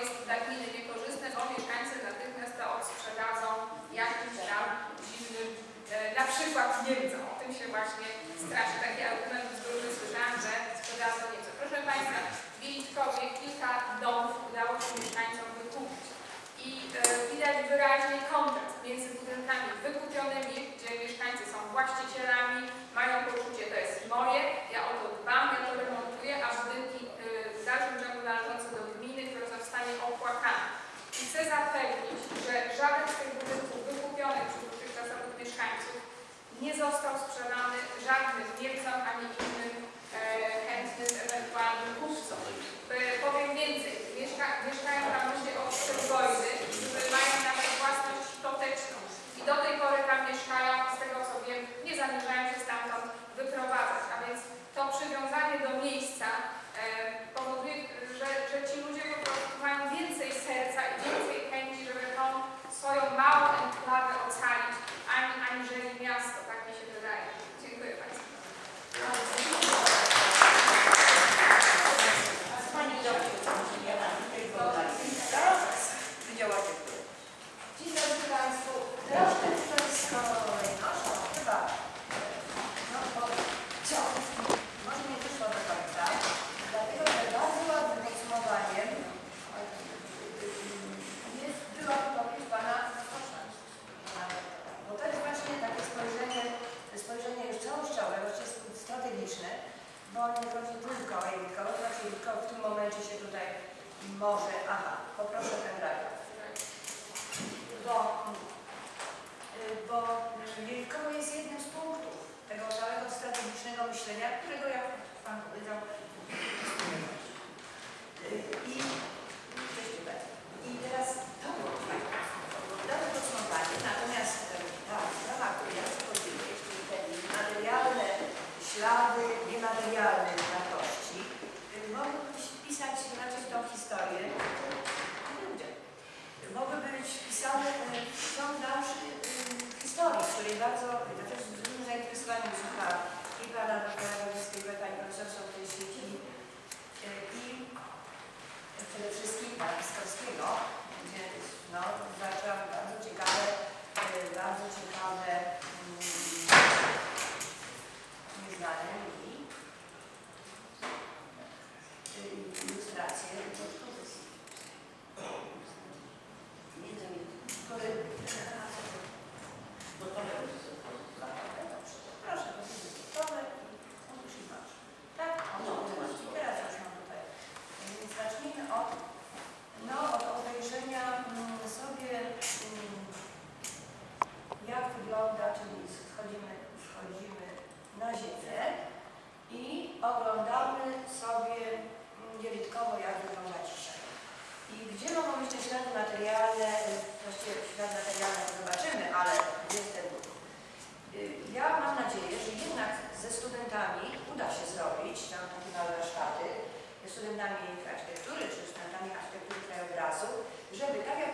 jest tak dla gminy niekorzystne, bo mieszkańcy natychmiast to odsprzedadzą jakimś tam dziwnym, e, na przykład Niemcom. O tym się właśnie straszy. Taki argument z góry słyszałam, że sprzedadzą Niemcom. Proszę Państwa, w Wielitkowie kilka domów udało się mieszkańcom wykupić. I e, widać wyraźnie kontrast między budynkami wykupionymi, gdzie mieszkańcy są właścicielami, mają poczucie nie został sprzedany żadnym Niemcom ani Dzień dobry Państwu. Troszkę historyjsko noszą chyba, no bo ciąg, może nie wyszło do końca, dlatego że bardzo ładnym podsumowaniem mm, jest, była wypowiedź Pana Kosza. Bo to jest właśnie takie spojrzenie, spojrzenie już całościowe, właściwie strategiczne, bo nie chodzi tylko o Jelitkowo, znaczy Jelitkowo w tym momencie się tutaj może, aha, poproszę ten raport bo, y, bo y, Jelikowo jest jednym z punktów tego całego strategicznego myślenia, którego ja Pan powiedział. Y, I, i teraz to było fajne. Dobre podsumowanie, natomiast ta sprawa, którą ja zrobiłem, czyli te materialne ślady, schodzimy na ziemię i oglądamy sobie mm, dzielitkowo, jak wygląda cisza. I gdzie mogą być te ślady materialne, właściwie ślady materialne to zobaczymy, ale gdzie jest ten duch? Y, ja mam nadzieję, że jednak ze studentami uda się zrobić tam takie małe warsztaty, ze studentami architektury czy studentami architektury krajobrazu, żeby tak jak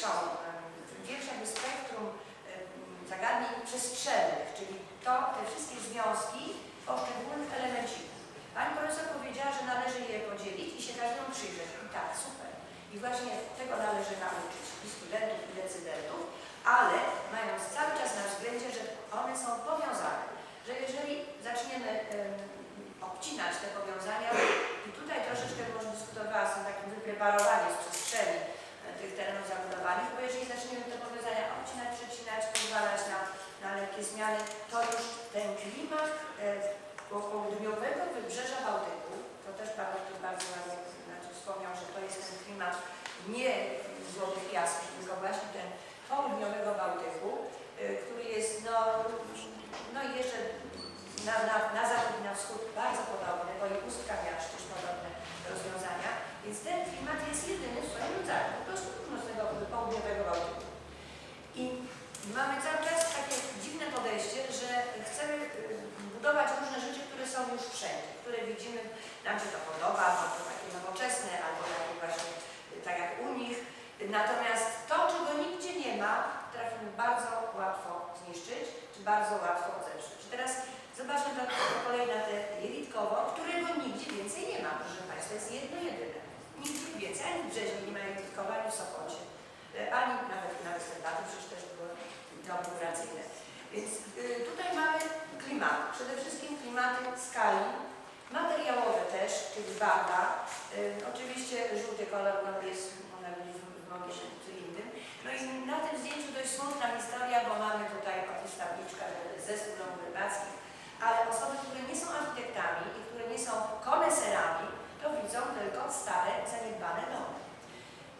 większą, większe spektrum zagadnień przestrzennych, czyli to, te wszystkie związki poszczególnych elemencików. Pani profesor powiedziała, że należy je podzielić i się każdemu przyjrzeć. I tak, super. I właśnie tego należy nauczyć i studentów, i decydentów, ale mając cały czas na względzie, że one są powiązane. Natomiast to, czego nigdzie nie ma, trafimy bardzo łatwo zniszczyć, czy bardzo łatwo zepsuć. Teraz zobaczmy to po kolei na te jelitkowo, którego nigdzie więcej nie ma, proszę Państwa, jest jedno jedyne. Nigdzie więcej, ani w Brzeźnie nie ma jelitkowa, ani w Sopocie, e, ani nawet na Westerplatte, przecież też były inauguracyjne. Więc y, tutaj mamy klimaty, przede wszystkim klimaty skali, materiałowe też, czyli barwa. Y, oczywiście żółty kolor no, jest, innym. No i na tym zdjęciu dość smutna historia, bo mamy tutaj tabliczka, że zespół domów rybackich, ale osoby, które nie są architektami i które nie są koneserami, to widzą tylko stare, zaniedbane domy.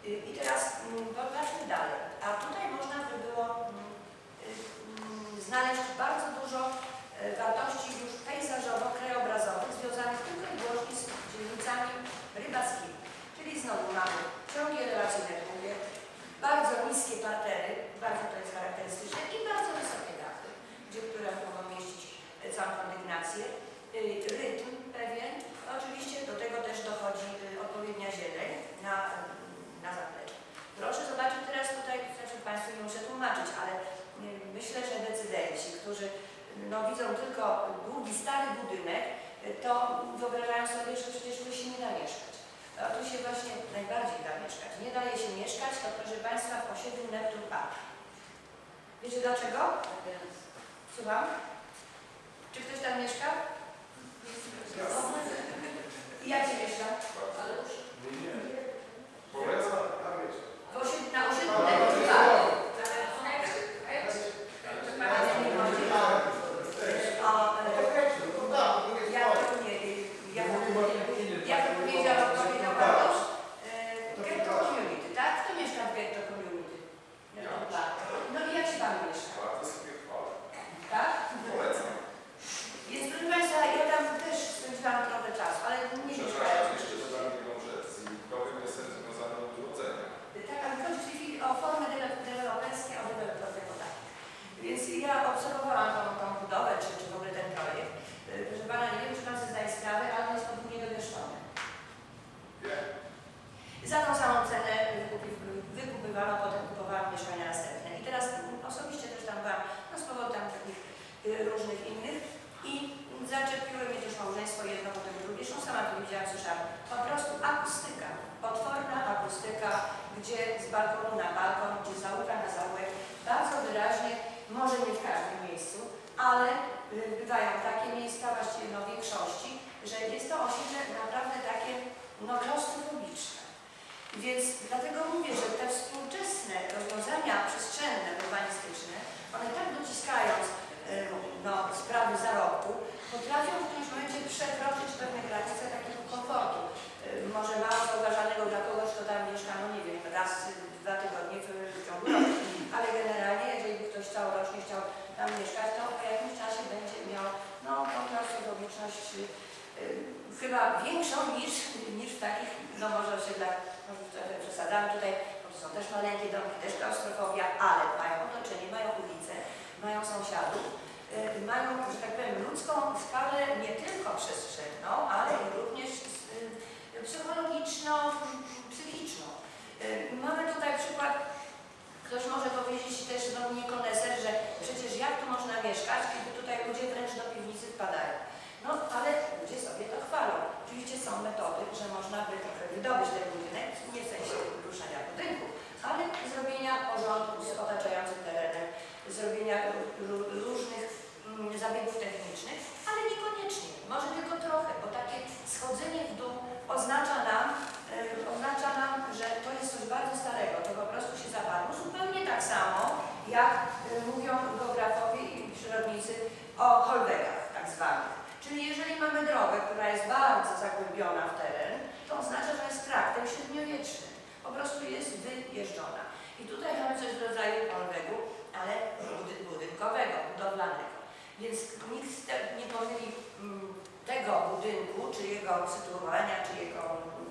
Y, I teraz mm, popatrzmy dalej. A tutaj można by było mm, y, mm, znaleźć bardzo dużo e, wartości już pejzażowo-krajobrazowych związanych tylko i wyłącznie z dzielnicami rybackimi. Czyli znowu mamy ciągi relacyjne, jak mówię, bardzo niskie partery, bardzo to jest charakterystyczne i bardzo wysokie dachy, gdzie, które mogą mieścić e, całą kondygnację. Y, Rytm pewien, oczywiście do tego też dochodzi y, odpowiednia zieleń na, na zapleczu. Proszę zobaczyć teraz tutaj, znaczy Państwu nie muszę tłumaczyć, ale y, myślę, że decydenci, którzy no, widzą tylko długi, stary budynek, to wyobrażają sobie, że przecież tu się nie da mieszkać. A tu się właśnie najbardziej da mieszkać. Nie daje się mieszkać, to proszę Państwa w osiedlu Neptun Park. Wiecie dlaczego? Słucham? Czy ktoś tam mieszka? I jak się mieszka? W osiedlu, na osiedlu Neptun Park. Ale nie chodzi o, o e, ja to nie, ja to jak to powiedział, powiedział Bartosz, e, getto community, tak? Kto mieszka w getto community? Neptun Park. No i jak się Pan mieszka? Tak? Więc proszę Państwa, ja tam też spędziłam trochę czasu, ale nie mieszkałam. Tak, ale chodzi w tej chwili o formę dele- deweloperskie, o deweloper jako taki. Więc ja obserwowałam tą, tą budowę, czy, czy w ogóle ten projekt. Y, Proszę Pana, nie wiem, czy Pan sobie zdaje sprawę, ale on jest podwójnie dowieszczony. Za tą samą cenę wykupi- wykupywano, potem kupowałam mieszkania następne. I teraz mm, osobiście też tam byłam, no z powodu tam takich y, różnych innych i zaczepiły mnie też małżeństwo jedno, potem drugie. Zresztą sama to widziałam, słyszałam. Po prostu akustyka, potworna akustyka, gdzie z balkonu na balkon, gdzie z zaułka na zaułek, bardzo wyraźnie, może nie w każdym miejscu, ale y, bywają takie miejsca, właściwie no większości, że jest to osiedle naprawdę takie no klaustrofobiczne. Więc dlatego mówię, że te współczesne rozwiązania przestrzenne, urbanistyczne, one tak dociskając y, no, sprawy zarobku, potrafią w którymś momencie przekroczyć pewne granice takiego komfortu. Y, Może mało zauważalnego dla kogoś, kto tam mieszka, no nie wiem, raz, y, dwa tygodnie w, w ciągu roku. Ale generalnie, jeżeli by ktoś całorocznie chciał tam mieszkać, to po jakimś czasie będzie miał no, tą klaustrofobiczność y, y, chyba większą niż, niż w takich, no może osiedlach, może trochę przesadzamy tutaj, bo to są też maleńkie domki, też klaustrofobia, ale mają otoczenie, mają ulice, y, mają, że tak powiem, ludzką skalę nie tylko przestrzenną, ale i również y, psychologiczną, psychiczną. Y, Mamy tutaj przykład, ktoś może powiedzieć też, no nie koneser, że przecież jak tu można mieszkać, kiedy tutaj ludzie wręcz do piwnicy wpadają. No ale ludzie sobie to chwalą. Oczywiście są metody, że można by trochę wydobyć ten budynek, nie w sensie różnych mm, zabiegów technicznych, ale niekoniecznie, może tylko trochę, bo takie schodzenie w dół oznacza nam, oznacza nam, że to jest coś bardzo starego, to po prostu się zawarło. Zupełnie tak samo, jak mówią geografowie i przyrodnicy o holwegach tak zwanych. Czyli jeżeli mamy drogę, która jest bardzo zagłębiona w teren, to oznacza, że jest traktem średniowiecznym. Po prostu jest wyjeżdżona. I tutaj mamy coś w rodzaju holwegu, ale budy- budynkowego, budowlanego. Więc nikt nie pomyli mm, tego budynku, czy jego sytuowania, czy jego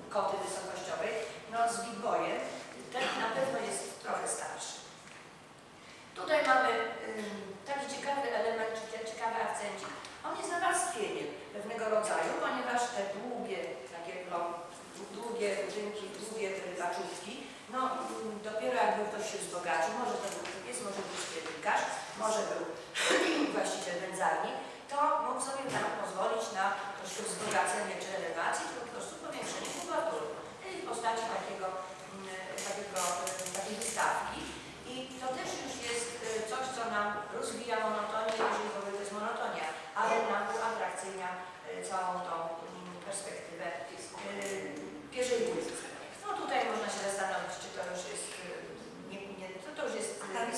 koty wysokościowej, no z Big Boyem. Ten na pewno jest trochę starszy. Tutaj mamy taki ciekawy element, ciekawy akcencik. On jest nawarstwieniem pewnego rodzaju, ponieważ te długie, takie no, długie budynki, długie te rybaczówki, no mm, dopiero jakby ktoś się wzbogacił, może to był może był sklepikarz, może był właściciel wędzarni, to mógł sobie tam pozwolić na wzbogacenie czy elewacji, czy po prostu powiększenie kubatury w postaci takiego, mm, takiego, e, takiej wystawki. I to też już jest e, coś, co nam rozwija monotonię, jeżeli w ogóle to jest monotonia, ale nam uatrakcyjnia e, całą tą mm, perspektywę e, pierwszej ulicy. No tutaj można się zastanowić, czy to już jest, e, nie, nie, to, to już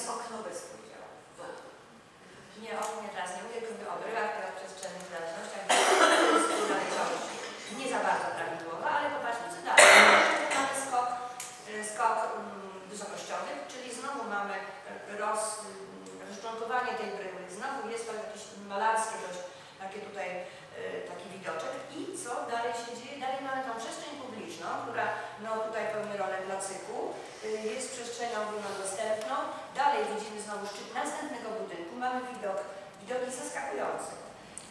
jest... Okno bez podziału. Nie, o mnie teraz nie mówię, tylko o brylach przestrzennych zależnościach, należałości. Nie za bardzo prawidłowa, ale popatrzmy co dalej. Mamy skok, y, skok mm, wysokościowy, czyli znowu mamy roz, y, rozczłonkowanie tej bryły. Znowu jest to jakieś malarskie dość, takie tutaj taki widoczek. I co dalej się dzieje? Dalej mamy tą przestrzeń publiczną, która no, tutaj pełni rolę placyku. Y, Jest przestrzenią ogólnodostępną. Dalej widzimy znowu szczyt następnego budynku. Mamy widok, widoki zaskakujące.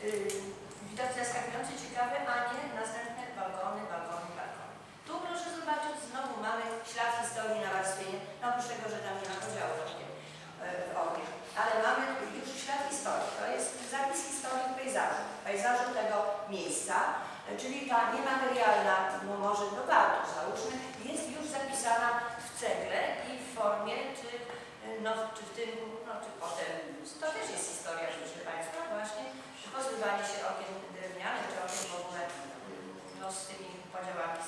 Yy, Widoki zaskakujące, ciekawe, a nie następne balkony, balkony, balkony. Tu proszę zobaczyć, znowu mamy ślad historii nawarstwienia, no oprócz tego, że tam nie ma podziału właśnie yy, w ognie. Ale mamy już ślad historii, to jest zapis historii w pejzażu, pejzażu tego miejsca, yy, czyli ta